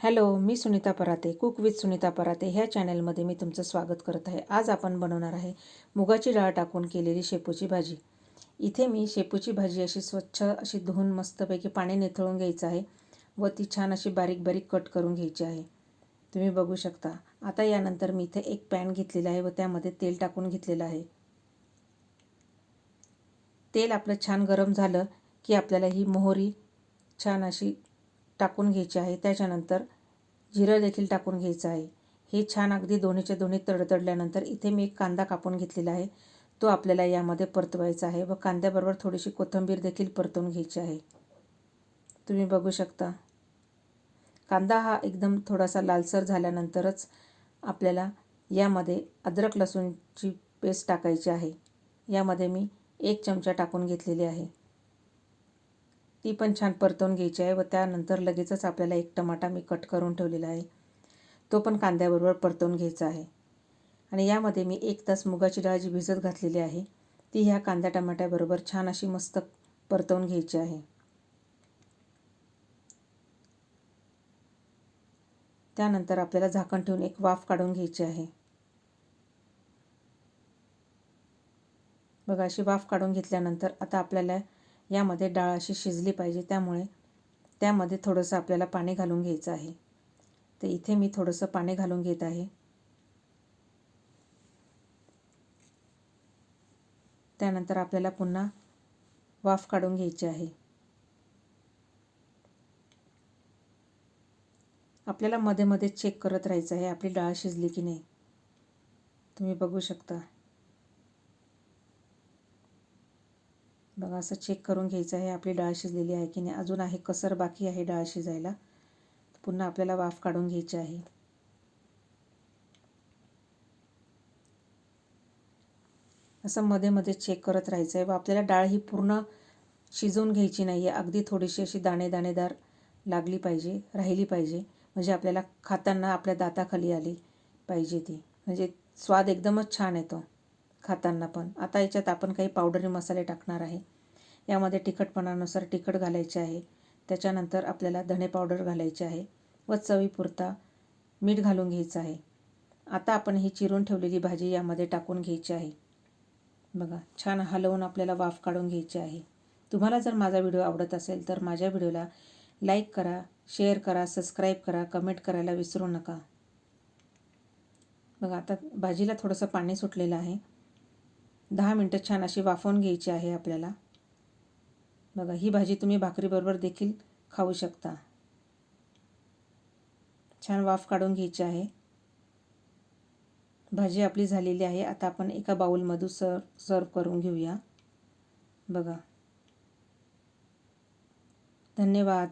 Hello मी Sunita Parate cook with Sunita Parate. ह्या चॅनलमध्ये मी तुमचं स्वागत करत आहे. आज आपण बनवणार आहे मुगाची डाळ टाकून केलेली शेपूची भाजी. इथे मी शेपूची भाजी अशी स्वच्छ अशी धुवून मस्तपैकी पाणी निथळून घ्यायचं आहे व ती छान अशी बारीक बारीक कट करून घ्यायची आहे. तुम्ही बघू शकता. आता यानंतर मी इथे एक पॅन घेतलेला आहे व त्यामध्ये तेल टाकून घेतलेलं आहे. तेल आपलं छान गरम झालं की आपल्याला ही मोहरी छान अशी टाकून घ्यायची आहे. त्याच्यानंतर जिरं देखील टाकून घ्यायचं आहे. हे छान अगदी दोन्हीच्या दोन्ही तडतडल्यानंतर इथे मी एक कांदा कापून घेतलेला आहे. तो आपल्याला यामध्ये परतवायचा आहे व कांद्याबरोबर थोडीशी कोथिंबीर देखील परतवून घ्यायची आहे. तुम्ही बघू शकता. कांदा हा एकदम थोडासा लालसर झाल्यानंतरच आपल्याला यामध्ये अद्रक लसूणची पेस्ट टाकायची आहे. यामध्ये मी एक चमचा टाकून घेतलेली आहे. ती पण छान परतवून घ्यायची आहे व त्यानंतर लगेचच आपल्याला एक टमाटा मी कट करून ठेवलेला आहे. तो पण कांद्याबरोबर परतवून घ्यायचा आहे. आणि यामध्ये मी एक तास मुगाची डाळ जी भिजत घातलेली आहे ती ह्या कांद्या टमाट्याबरोबर छान अशी मस्त परतवून घ्यायची आहे. त्यानंतर आपल्याला झाकण ठेवून एक वाफ काढून घ्यायची आहे. बघा अशी वाफ काढून घेतल्यानंतर आता आपल्याला यामध्ये डाळ अशी शिजली पाहिजे त्यामुळे त्यामध्ये थोडंसं आपल्याला पाणी घालून घ्यायचं आहे. तर इथे मी थोडंसं पाणी घालून घेत आहे. त्यानंतर आपल्याला पुन्हा वाफ काढून घ्यायची आहे. आपल्याला मध्ये मध्ये चेक करत राहायचं आहे आपली डाळ शिजली की नाही. तुम्ही बघू शकता. बघा असं चेक करून घ्यायचं आहे. आपली डाळ शिजलेली आहे की नाही? अजून आहे कसर बाकी आहे डाळ शिजायला. पुन्हा आपल्याला वाफ काढून घ्यायची आहे. असं मध्ये मध्ये चेक करत राहायचं आहे. व आपल्याला डाळ ही पूर्ण शिजवून घ्यायची नाही आहे अगदी थोडीशी अशी दाणे दाणेदार लागली पाहिजे राहिली पाहिजे. म्हणजे आपल्याला खाताना आपल्या दाताखाली आली पाहिजे ती. म्हणजे स्वाद एकदमच छान येतो खाताना पण. आता याच्यात आपण काही पावडरी मसाले टाकणार आहे. यामध्ये तिखटपणानुसार तिखट घालायचे आहे. त्याच्यानंतर आपल्याला धणे पावडर घालायचे आहे व चवीपुरता मीठ घालून घ्यायचं आहे. आता आपण ही चिरून ठेवलेली भाजी यामध्ये टाकून घ्यायची आहे. बघा छान हलवून आपल्याला वाफ काढून घ्यायची आहे. तुम्हाला जर माझा व्हिडिओ आवडत असेल तर माझ्या व्हिडिओला लाईक करा शेअर करा सबस्क्राईब करा कमेंट करायला विसरू नका. बघा आता भाजीला थोडंसं पाणी सुटलेलं आहे. दहा मिनटं छान अशी वाफवून घ्यायची आहे आपल्याला. बघा ही भाजी तुम्ही भाकरीबरोबर देखील खाऊ शकता. छान वाफ काढून घ्यायची आहे. भाजी आपली झालेली आहे. आता आपण एका बाऊलमधून सर्व सर्व करून घेऊया. बघा. धन्यवाद.